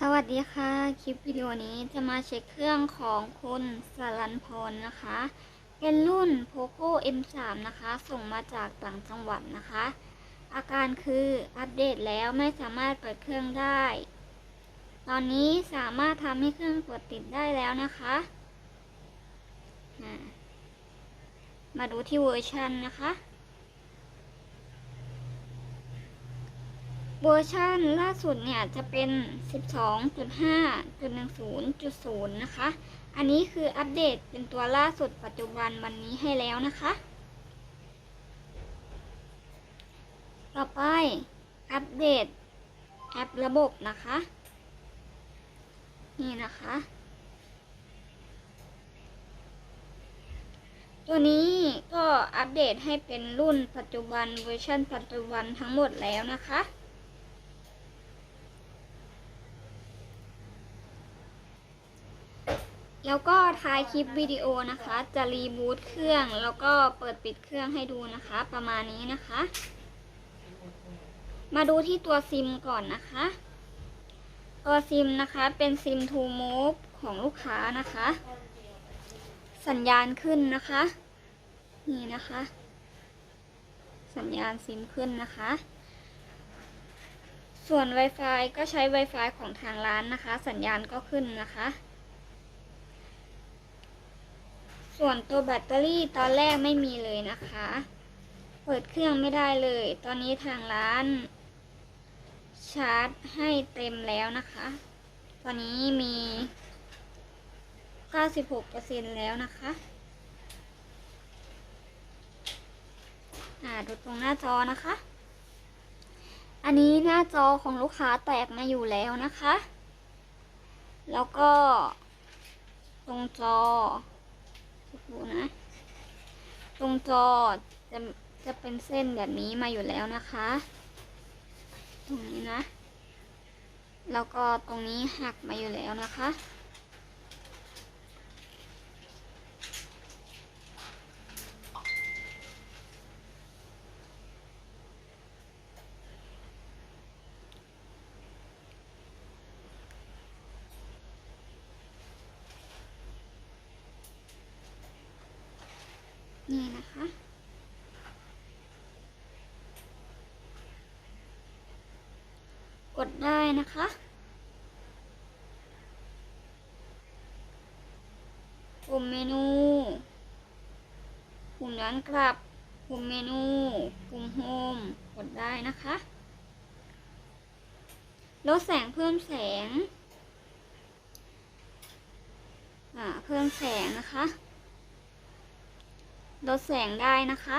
สวัสดีค่ะ คลิปวิดีโอนี้จะมาเช็คเครื่องของคุณสรันพรนะคะ เป็นรุ่น POCO M3 นะคะ ส่งมาจากต่างจังหวัดนะคะ อาการคืออัปเดตแล้วไม่สามารถเปิดเครื่องได้ ตอนนี้สามารถทำให้เครื่องเปิดติดได้แล้วนะคะ มาดูที่เวอร์ชันนะคะ เวอร์ชันล่าสุดเนี่ยจะเป็น 12.5.10.0 นะคะ อันนี้คืออัปเดตเป็นตัวล่าสุดปัจจุบันวันนี้ให้แล้วนะคะ ต่อไปอัปเดตแอประบบนะคะ นี่นะคะ ตัวนี้ก็อัปเดตให้เป็นรุ่นปัจจุบันเวอร์ชันปัจจุบันทั้งหมดแล้วนะคะ แล้วก็ท้ายคลิปวิดีโอนะคะ จะรีบูตเครื่อง แล้วก็เปิดปิดเครื่องให้ดูนะคะ ประมาณนี้นะคะ มาดูที่ตัวซิมก่อนนะคะ ตัวซิมนะคะเป็นซิม To Move ของลูกค้านะคะ สัญญาณขึ้นนะคะ นี่นะคะ สัญญาณซิมขึ้นนะคะ ส่วน Wi-Fi ก็ใช้ Wi-Fi ของทางร้านนะคะ สัญญาณก็ขึ้นนะคะ ส่วนตัวแบตเตอรี่ตอนแรกไม่มีเลยนะคะ เปิดเครื่องไม่ได้เลย ตอนนี้ทางร้าน ชาร์จให้เต็มแล้วนะคะ ตอนนี้มี 96%แล้วนะคะอ่าดูตรงหน้าจอนะคะ อันนี้หน้าจอของลูกค้าแตกมาอยู่แล้วนะคะ แล้วก็ตรงจอ ดูนะ ตรงจอจะจะเป็นเส้นแบบนี้มาอยู่แล้วนะคะ ตรงนี้นะ แล้วก็ตรงนี้หักมาอยู่แล้วนะคะ นี่นะคะ กดได้นะคะ ปุ่มเมนู ปุ่มย้อนกลับ ปุ่มเมนู ปุ่มโฮม กดได้นะคะ ลดแสงเพิ่มแสงอ่าเพิ่มแสงนะคะ ลดแสงได้นะคะ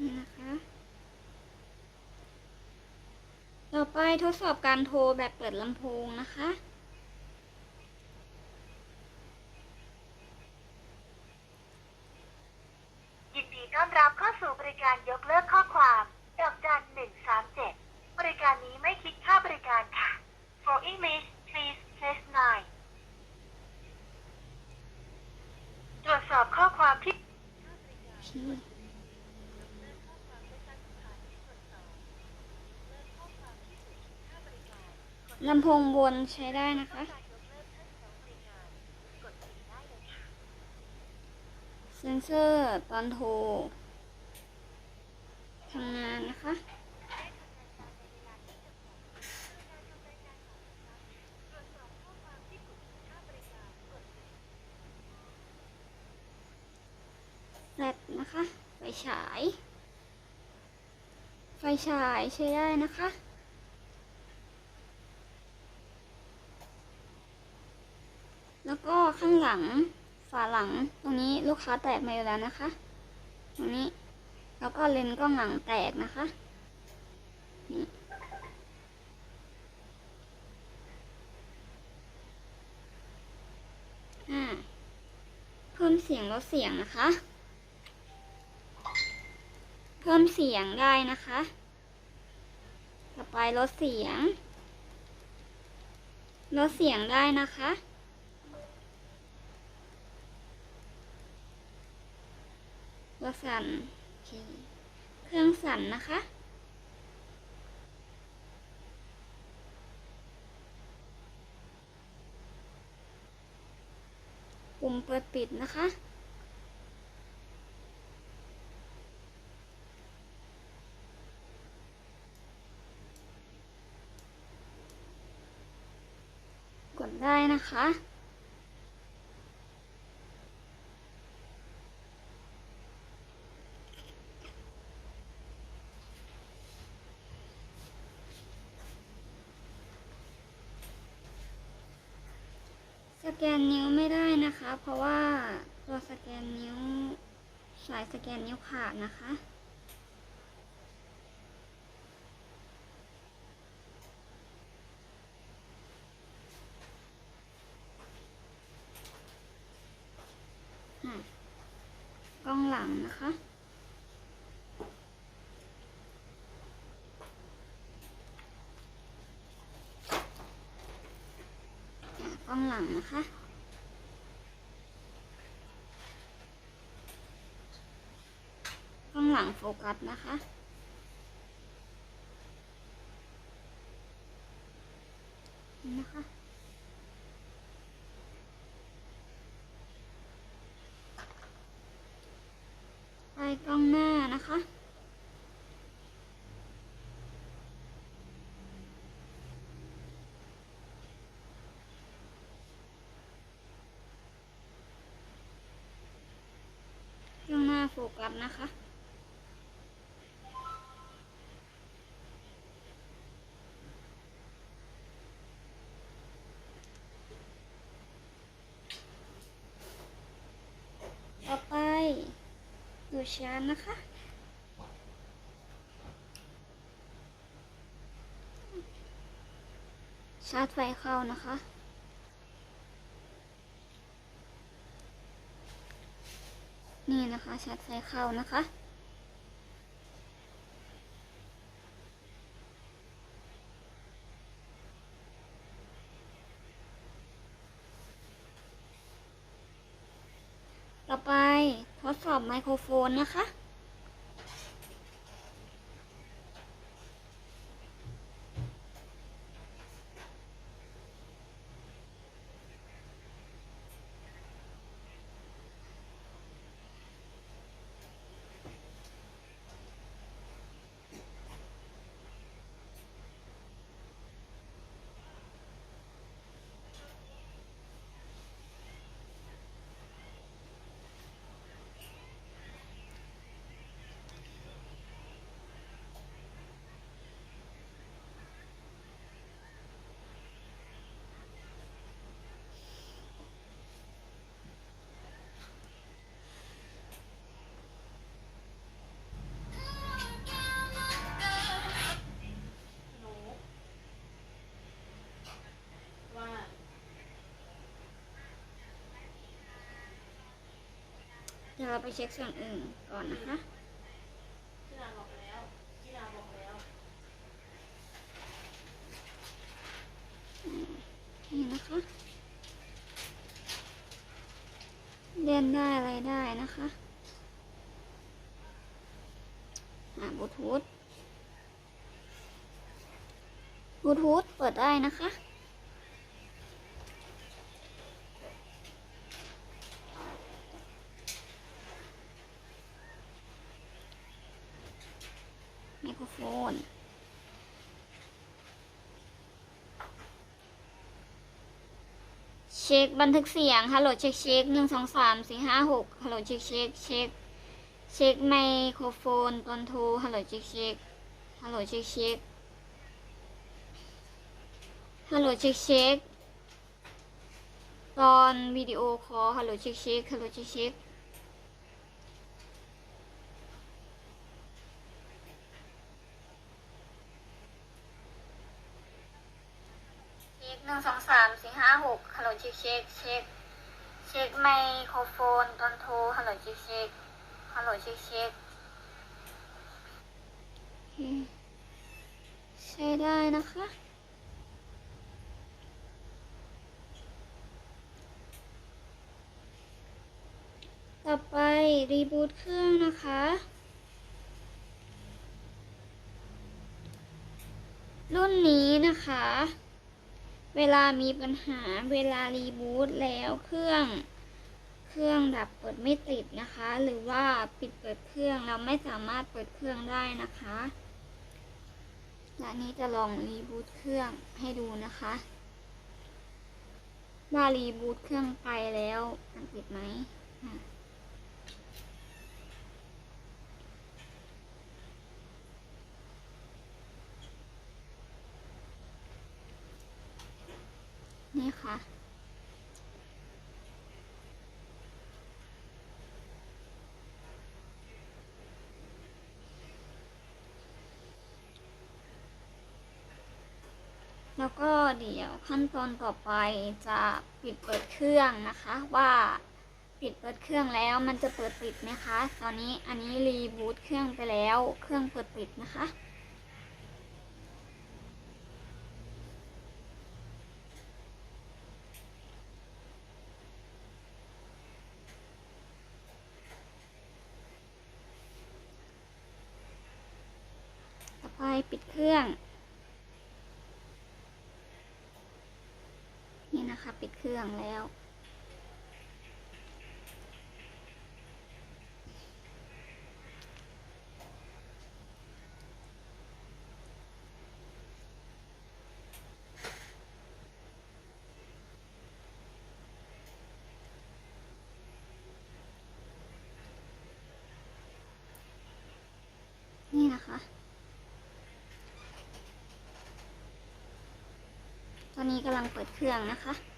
นี่นะคะ ต่อ ไปทดสอบการโทรแบบเปิดลำโพงนะคะ ยินดีต้อนรับเข้าสู่บริการยกเลิกข้อความดอกจันหนึ่งสามเจ็ดบริการนี้ไม่คิดค่าบริการค่ะ For English please press 9ตรวจสอบข้อความที่ ลำโพงบนใช้ได้นะคะ เซนเซอร์ตอนโทรทำงานนะคะ แฟลชนะคะ ไฟฉาย ไฟฉายใช้ได้นะคะ แล้วก็ข้างห ลังฝาหลังตรงนี้ลูกค้าแตกมาอยู่แล้วนะคะ ตรงนี้แล้วก็เลนส์กล้องหลังแตกนะคะนี่เพิ่มเสียงลดเสียงนะคะ เพิ่มเสียงได้นะคะ ต่อไปลดเสียงลดเสียงได้นะคะ ตัวสั่นเคเครื่องสั่นนะคะ ปุ่มเปิดปิดนะคะกดได้นะคะ กนนิ้วไม่ได้นะคะ เพราะว่าตัวสแกนนิ้วสายสแกนนิ้วขาดนะคะอะกล้องหลังนะคะ อะก ล้องหลังนะคะ กล้องหลังโฟกัสนะคะนี่นะคะไปกล้องหน้านะคะ กล้องห น้าโฟกัสนะคะ ต่อไปดูชาร์จนะคะชาร์จไฟเข้านะคะ นี่นะคะชาร์จไฟเข้านะคะต่อไปทดสอบไมโครโฟนนะคะ ว่า เราไปเช็คส่วนอื่นก่อนนะคะนี่นะคะ เล่นได้อะไรได้นะคะอ่าบลูทูธบลูทูธเปิดได้นะคะ ไมโครโฟน เช็คบันทึกเสียง ฮัลโหลเช็คเช็คหนึ่งสองสามสี่ห้าหกฮัลโหลเช็คเช็คเช็คเช็คไมโครโฟนตอนโทรฮัลโหลเช็คเช็คฮัลโหลเช็คเช็คฮัลโหลเช็คเช็คตอนวิดีโอคอลฮัลโหลเช็คเช็คฮัลโหลเช็คเช็ค เช็คหนึ่งสองสามสี่ห้าหกฮั ลเช็คเช็คเช็คเช็คไมโครโฟนตอนโทรฮัลโหลเช็คเช็คฮัลโหลเช็คเช็คโอเคใช้ได้นะคะต่อไป รีบูตเครื่องนะคะ รุ่นนี้นะคะ เวลามีปัญหาเวลารีบูตแล้วเครื่อง เครื่องดับเปิดไม่ติดนะคะ หรือว่าปิดเปิดเครื่องเราไม่สามารถเปิดเครื่องได้นะคะและนี้จะลองรีบูตเครื่องให้ดูนะคะ ว่ารีบูตเครื่องไปแล้วมันติดไหม นี่ค่ะแล้วก็เดี๋ยวขั้นตอนต่อไปจะปิดเปิดเครื่องนะคะ ว่าปิดเปิดเครื่องแล้วมันจะเปิดปิดไหมคะ ตอนนี้อันนี้รีบูตเครื่องไปแล้ว เครื่องเปิดปิดนะคะ ต่อไปปิดเครื่อง นี่นะ คะปิดเครื่องแล้ว นี่นะคะตอนนี้กำลังเปิดเครื่องนะคะ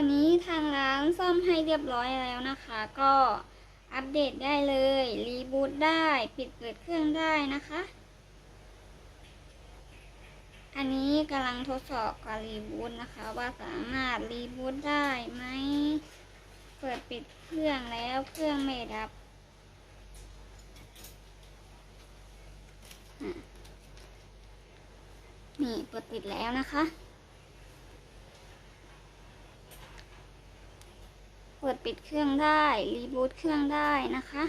อนนี้ทางร้านซ่อมให้เรียบร้อยแล้วนะคะ ก็อัปเดตได้เลย รีบูตได้ปิดเปิดเครื่องได้นะคะ อันนี้กำลังทดสอบการรีบูตนะคะ ว่าสามารถรีบูตได้ไหมเปิดปิดเครื่องแล้วเครื่องไม่ดับ นี่เปิดปิดแล้วนะคะ เปิดปิดเครื่องได้ รีบูตเครื่องได้นะคะ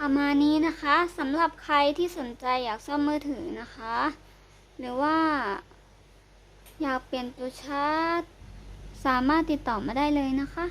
ประมาณนี้นะคะสำหรับใครที่สนใจอยากซ่อมมือถือนะคะ หรือว่า อยากเปลี่ยนตัวชาร์จ สามารถติดต่อมาได้เลยนะคะ